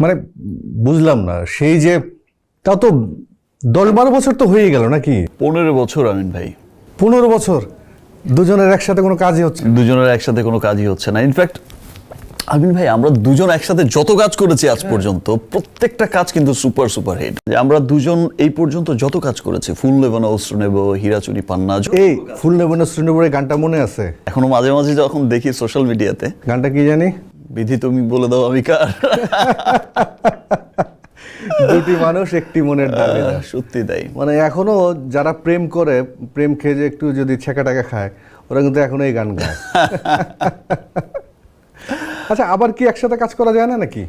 মানে বুঝলাম না সেই যে তা তো দশ বারো বছর তো হয়ে গেল নাকি? পনেরো বছর আমিন ভাই। পনেরো বছর? দুজনের একসাথে কোনো কাজই হচ্ছে দুজনের একসাথে কোনো কাজই হচ্ছে না। ইনফ্যাক্ট আমিন ভাই আমরা দুজন একসাথে যত কাজ করেছি আজ পর্যন্ত প্রত্যেকটা কাজ কিন্তু সুপার সুপার হিট। আমরা দুজন এই পর্যন্ত যত কাজ করেছি ফুল নেব না অস্ত্র নেব হীরাচুরি পান্না এই ফুল নেব না শ্রীনগরের গানটা মনে আছে? এখনও মাঝে মাঝে যখন দেখি সোশ্যাল মিডিয়াতে গানটা কি জানি? বিধি তুমি বলে দাও আমি কার দুটি মানুষ একটি মনের দাবি সত্যি তাই। মানে এখনও যারা প্রেম করে প্রেম খেয়ে যে একটু যদি ছেঁকা টাকা খায় ওরা কিন্তু এখনও এই গান গায়। আচ্ছা আবার কি একসাথে কাজ করা যায় না নাকি?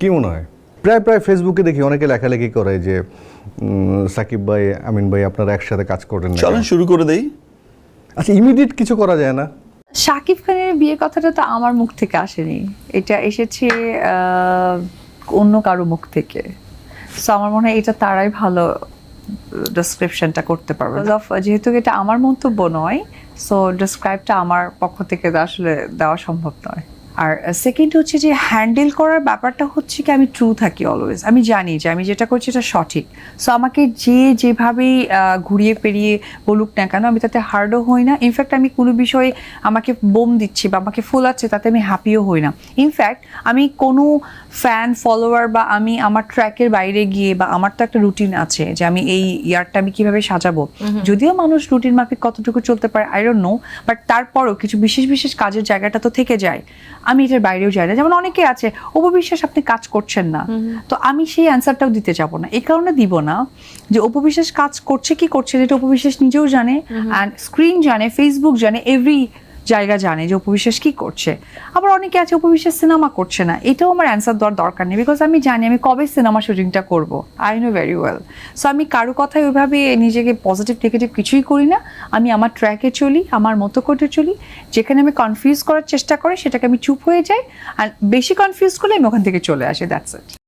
কি মনে হয়? প্রায় প্রায় ফেসবুকে দেখি অনেকে লেখালেখি করে যে সাকিব ভাই আমিন ভাই আপনারা একসাথে কাজ করেন চলেন শুরু করে দেই। আচ্ছা ইমিডিয়েট কিছু করা যায় না? শাকিব খানের বিয়ে কথাটা তো আমার মুখ থেকে আসেনি। এটা এসেছে অন্য কারও মুখ থেকে। সো আমার মনে হয় এটা তারাই ভালো ডেসক্রিপশনটা করতে পারবে। যেহেতু এটা আমার মন্তব্য নয় সো ডেসক্রাইবটা আমার পক্ষ থেকে আসলে দেওয়া সম্ভব নয়। আর সেকেন্ড হচ্ছে যে হ্যান্ডেল করার ব্যাপারটা হচ্ছে কি আমি ট্রু থাকি অলওয়েজ আমি জানি যে আমি যেটা করছি এটা সঠিক। সো আমাকে যে যেভাবেই ঘুরিয়ে পেরিয়ে বলুক না কেন আমি তাতে হার্ডও হই না। ইনফ্যাক্ট আমি কোনো বিষয়ে আমাকে বোম দিচ্ছে বা আমাকে ফুলাচ্ছে তাতে আমি হ্যাপিও হই না। ইনফ্যাক্ট আমি কোনো ফ্যান ফলোয়ার বা আমি আমার ট্র্যাকের বাইরে গিয়ে বা আমার তো একটা রুটিন আছে যে আমি এই ইয়ারটা আমি কীভাবে সাজাবো। যদিও মানুষ রুটিন মাফিক কতটুকু চলতে পারে আই ডোন্ট নো বাট তারপরও কিছু বিশেষ বিশেষ কাজের জায়গাটা তো থেকে যায়। আমি এটার বাইরেও যাই না। যেমন অনেকে আছে অপবিশ্বাস আপনি কাজ করছেন না। তো আমি সেই অ্যান্সারটাও দিতে যাব না। এই কারণে দিব না যে উপবিশ্বাস কাজ করছে কি করছে যেটা উপবিশ্বাস নিজেও জানে অ্যান্ড স্ক্রিন জানে ফেসবুক জানে এভরি জায়গা জানে যে উপবিশ্বাস কি করছে। আবার অনেকে আছে উপবিশ্বাস সিনেমা করছে না। এটাও আমার অ্যান্সার দেওয়ার দরকার নেই বিকজ আমি জানি আমি কবে সিনেমা শুটিংটা করব। I know very well so আমি কারও কথায় ওইভাবে নিজেকে পজিটিভ নেগেটিভ কিছুই করি না। আমি আমার ট্র্যাকে চলি, আমার মতো করে চলি। যেখানে আমি কনফিউজ করার চেষ্টা করি, সেটাকে আমি চুপ হয়ে যাই। আর বেশি কনফিউজ করলে আমি ওখান থেকে চলে আসি দ্যাটস ইট